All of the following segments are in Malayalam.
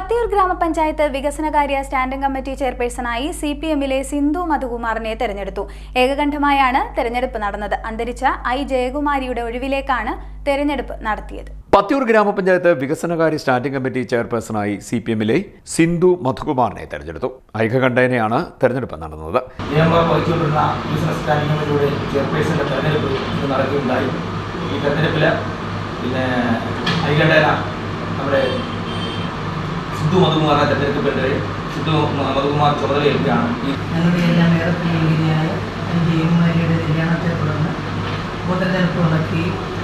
പത്തിയൂർ ഗ്രാമപഞ്ചായത്ത് വികസനകാര്യ സ്റ്റാൻഡിംഗ് കമ്മിറ്റി ചെയർപേഴ്സണായി സി പി എമ്മിലെ സിന്ധു മധുകുമാറിനെ തെരഞ്ഞെടുത്തു. ഏകകണ്ഠമായാണ് തെരഞ്ഞെടുപ്പ് നടന്നത്. അന്തരിച്ച ഐ ജയകുമാരിയുടെ ഒഴിവിലേക്കാണ് തെരഞ്ഞെടുപ്പ് നടത്തിയത്. പത്തിയൂർ ഗ്രാമപഞ്ചായത്ത് വികസനകാര്യ സ്റ്റാൻഡിംഗ് കമ്മിറ്റി ചെയർപേഴ്സണായി സി പി എമ്മിലെ സിന്ധു മധുകുമാറിനെ തെരഞ്ഞെടുത്തു. ഐകകണ്ഠേനയാണ് തെരഞ്ഞെടുപ്പ് നടന്നത്. ചെയർപേഴ്സന്റെ തെരഞ്ഞെടുപ്പ് ഇന്ന് നടക്കുകയുണ്ടായി. ഈ തെരഞ്ഞെടുപ്പിൽ പിന്നെ ഐകണ്ഠേന നമ്മുടെ സിദ്ധു മധുകുമാറിനെ തെരഞ്ഞെടുക്കപ്പെട്ടത് സിദ്ധു മധുകുമാർ ചുമതലയേൽക്കുകയാണ് ഞങ്ങളുടെ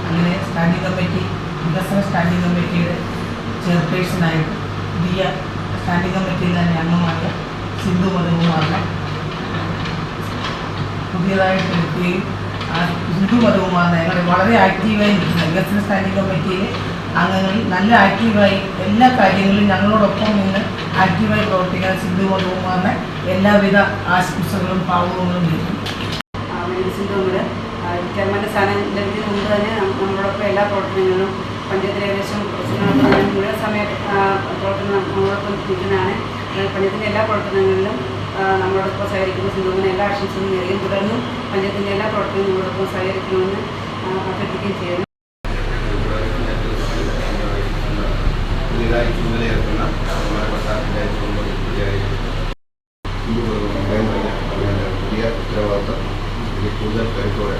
അങ്ങനെ സ്റ്റാൻഡിംഗ് കമ്മിറ്റി വികസന സ്റ്റാൻഡിംഗ് കമ്മിറ്റിയുടെ ചെയർപേഴ്സണായിട്ട് പുതിയ സ്റ്റാൻഡിംഗ് കമ്മിറ്റിയിൽ തന്നെ അംഗമായ സിന്ധു മധുകുമാറിനെ പുതിയതായിട്ട് എടുക്കുകയും ആ മതവുമാണ് ഞങ്ങൾ വളരെ ആക്റ്റീവായി നിൽക്കുന്നത് വികസന സ്റ്റാൻഡിംഗ് കമ്മിറ്റിയിൽ അങ്ങനെ നല്ല ആക്റ്റീവായി എല്ലാ കാര്യങ്ങളിലും ഞങ്ങളോടൊപ്പം നിന്ന് ആക്റ്റീവായി പ്രവർത്തിക്കാൻ സിന്ധു മതവുമാണ് എല്ലാവിധ ആശംസകളും പാവങ്ങളും കൂടെ ചെയർമാന്റെ സ്ഥാനം മുമ്പ് തന്നെ നമ്മളോടൊപ്പം എല്ലാ പ്രവർത്തനങ്ങളും പഞ്ചായത്തിൽ ഏകദേശം മുഴുവൻ സമയ പ്രവർത്തനം നമ്മളോടൊപ്പം നിൽക്കുന്നതാണ്. പഞ്ചായത്തിന്റെ എല്ലാ പ്രവർത്തനങ്ങളിലും നമ്മളോടൊപ്പം സഹകരിക്കുന്ന സിന്ധുവിന് എല്ലാ ആശംസയും നേരുകയും തുടർന്നും പഞ്ചായത്തിന്റെ എല്ലാ പ്രവർത്തനവും നമ്മളോടൊപ്പം സഹകരിക്കണമെന്ന് അഭ്യർത്ഥിക്കുകയും ചെയ്യുന്നു.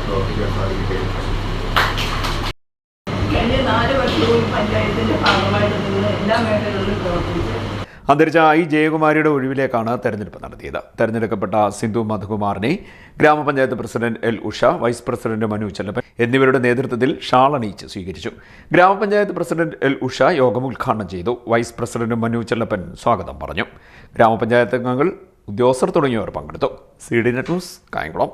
പ്രവർത്തിക്കാൻ സാധിക്കുകയും കഴിഞ്ഞ നാല് വർഷവും പഞ്ചായത്തിന്റെ ഭാഗമായിട്ട് നിങ്ങൾ എല്ലാ മേഖലകളിലും പ്രവർത്തിച്ചു. അന്തരിച്ച ഐ ജയകുമാരിയുടെ ഒഴിവിലേക്കാണ് തെരഞ്ഞെടുപ്പ് നടത്തിയത്. തെരഞ്ഞെടുക്കപ്പെട്ട സിന്ധു മധുകുമാറിനെ ഗ്രാമപഞ്ചായത്ത് president L Usha vice president Manu Chellappan എന്നിവരുടെ നേതൃത്വത്തിൽ ഷാൾ അണിയിച്ച് സ്വീകരിച്ചു. ഗ്രാമപഞ്ചായത്ത് പ്രസിഡന്റ് എൽ ഉഷ യോഗം ഉദ്ഘാടനം ചെയ്തു. വൈസ് പ്രസിഡന്റ് മനു ചെല്ലപ്പൻ സ്വാഗതം പറഞ്ഞു. ഗ്രാമപഞ്ചായത്ത് അംഗങ്ങൾ ഉദ്യോഗസ്ഥർ തുടങ്ങിയവർ പങ്കെടുത്തു. C D net news Kayamkulam.